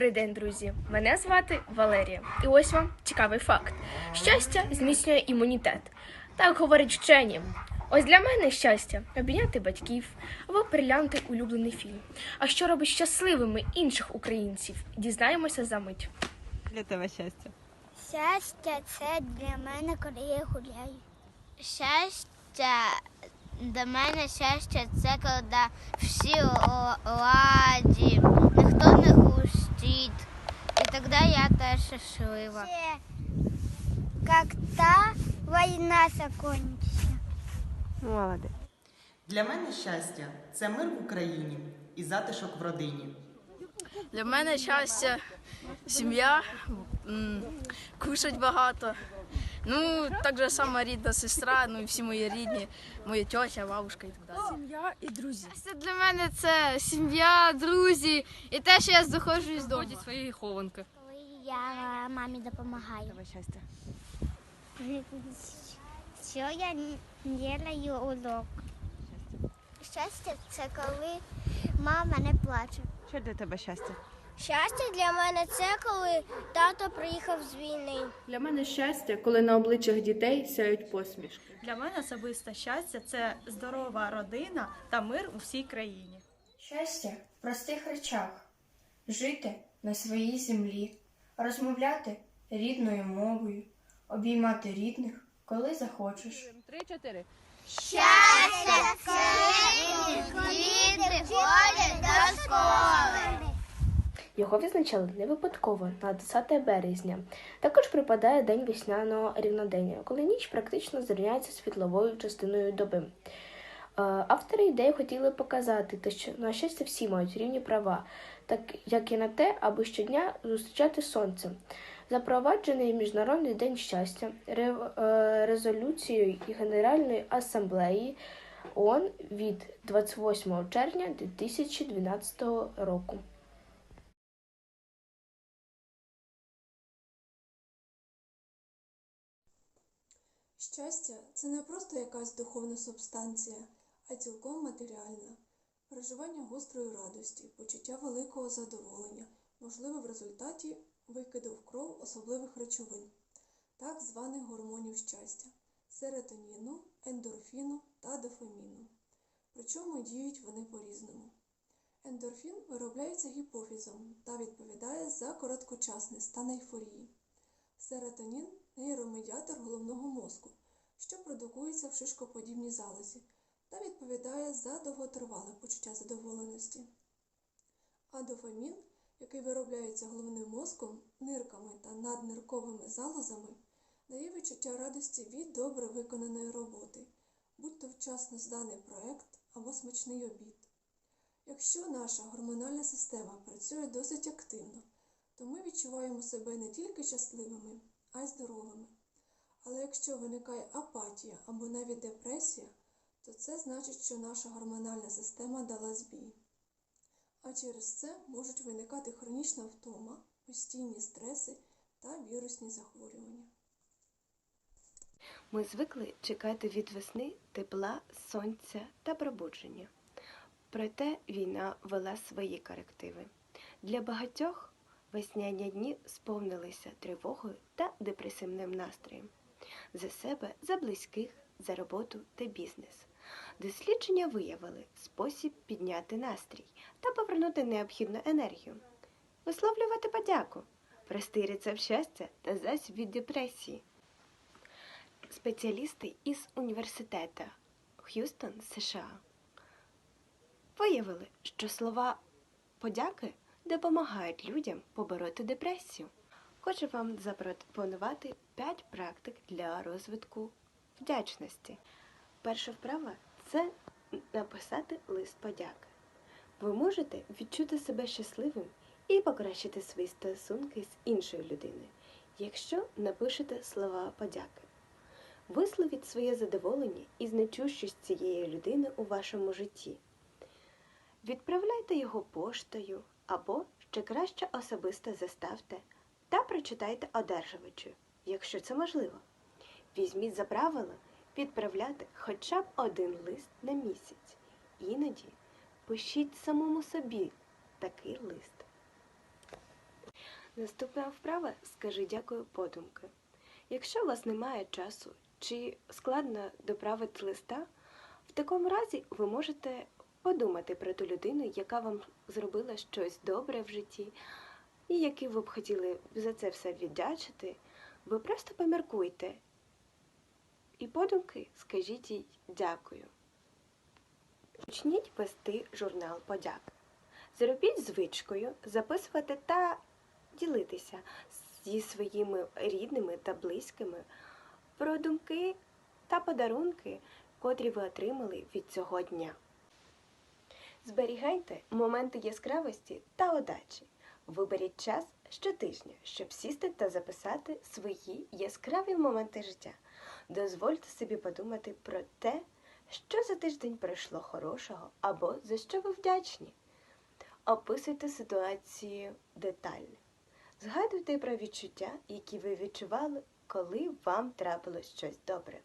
Добрий день, друзі! Мене звати Валерія. І ось вам цікавий факт: щастя зміцнює імунітет. Так говорять вчені. Ось для мене щастя обійняти батьків або переглянути улюблений фільм. А що робить щасливими інших українців? Дізнаємося за мить. Для тебе щастя. Щастя це для мене, коли я гуляю. Щастя для мене щастя це коли всі у ладі, ніхто не густить. І тоді я теж. Це когда війна закончиться. Молодець. Для мене щастя це мир в Україні і затишок в родині. Для мене щастя, сім'я, кушать багато. Ну, так же сама рідна сестра, ну і всі мої рідні, моя тьотя, бабушка і так далі. Сім'я і друзі. Це для мене це сім'я, друзі і те, що я знаходжусь вдома. своєї хованки. Коли я мамі допомагаю. Тебе щастя. Що я делаю урок. Щастя це коли мама не плаче. Що для тебе щастя? Щастя для мене це коли тато приїхав з війни. Для мене щастя, коли на обличчях дітей сяють посмішки. Для мене особисте щастя це здорова родина та мир у всій країні. Щастя в простих речах жити на своїй землі, розмовляти рідною мовою, обіймати рідних, коли захочеш. Три-чотири. Щастя це діти ходять до школи. Його відзначали не випадково на 10 березня. Також припадає день весняного рівнодення, коли ніч практично зрівняється світловою частиною доби. Е, Автори ідеї хотіли показати, що на щастя всі мають рівні права, так як і на те, аби щодня зустрічати сонце. Запроваджений Міжнародний день щастя е, резолюцією і Генеральної асамблеї ООН від 28 червня 2012 року. Щастя це не просто якась духовна субстанція, а цілком матеріальна. Переживання гострої радості, почуття великого задоволення, можливе в результаті викиду в кров особливих речовин, так званих гормонів щастя, серотоніну, ендорфіну та дофаміну. Причому діють вони по-різному. Ендорфін виробляється гіпофізом та відповідає за короткочасний стан ейфорії. Серотонін нейромедіатор головного мозку, продукується в шишкоподібній залозі та відповідає за довготривале почуття задоволеності. А дофамін, який виробляється головним мозком, нирками та наднирковими залозами, дає відчуття радості від добре виконаної роботи, будь то вчасно зданий проект або смачний обід. Якщо наша гормональна система працює досить активно, то ми відчуваємо себе не тільки щасливими, а й здоровими. Але якщо виникає апатія або навіть депресія, то це значить, що наша гормональна система дала збій. А через це можуть виникати хронічна втома, постійні стреси та вірусні захворювання. Ми звикли чекати від весни тепла, сонця та пробудження. Проте війна вела свої корективи. Для багатьох весняні дні сповнилися тривогою та депресивним настроєм за себе, за близьких, за роботу та бізнес. Дослідження виявили спосіб підняти настрій та повернути необхідну енергію, висловлювати подяку, простий рецепт щастя та засіб від депресії. Спеціалісти із університету Х'юстон, США, виявили, що слова подяки допомагають людям побороти депресію. Хочу вам запропонувати 5 практик для розвитку вдячності. Перша вправа це написати лист подяки. Ви можете відчути себе щасливим і покращити свої стосунки з іншою людиною, якщо напишете слова подяки. Висловіть своє задоволення і значущість цієї людини у вашому житті. Відправляйте його поштою або, ще краще, особисто заставте та прочитайте одержувачу, якщо це можливо. Візьміть за правило відправляти хоча б один лист на місяць. Іноді пишіть самому собі такий лист. Наступна вправа скажи дякую подумки. Якщо у вас немає часу чи складно доправити листа, в такому разі ви можете подумати про ту людину, яка вам зробила щось добре в житті, і які ви б хотіли за це все віддячити. Ви просто поміркуйте. І подумки скажіть їй дякую. Почніть вести журнал подяк. Зробіть звичкою записувати та ділитися зі своїми рідними та близькими про думки та подарунки, котрі ви отримали від цього дня. Зберігайте моменти яскравості та удачі. Виберіть час щотижня, щоб сісти та записати свої яскраві моменти життя. Дозвольте собі подумати про те, що за тиждень пройшло хорошого або за що ви вдячні. Описуйте ситуацію детально. Згадуйте про відчуття, які ви відчували, коли вам трапилось щось добре.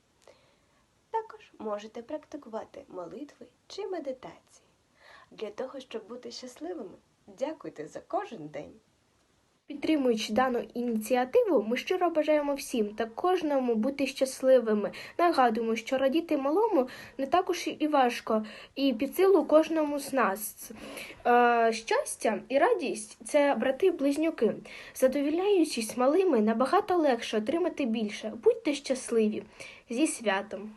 Також можете практикувати молитви чи медитації. Для того, щоб бути щасливими, дякуйте за кожен день. Підтримуючи дану ініціативу, ми щиро бажаємо всім та кожному бути щасливими. Нагадуємо, що радіти малому не також і важко, і під силу кожному з нас. Е, щастя і радість це брати-близнюки. Задовільняючись малими, набагато легше отримати більше. Будьте щасливі зі святом!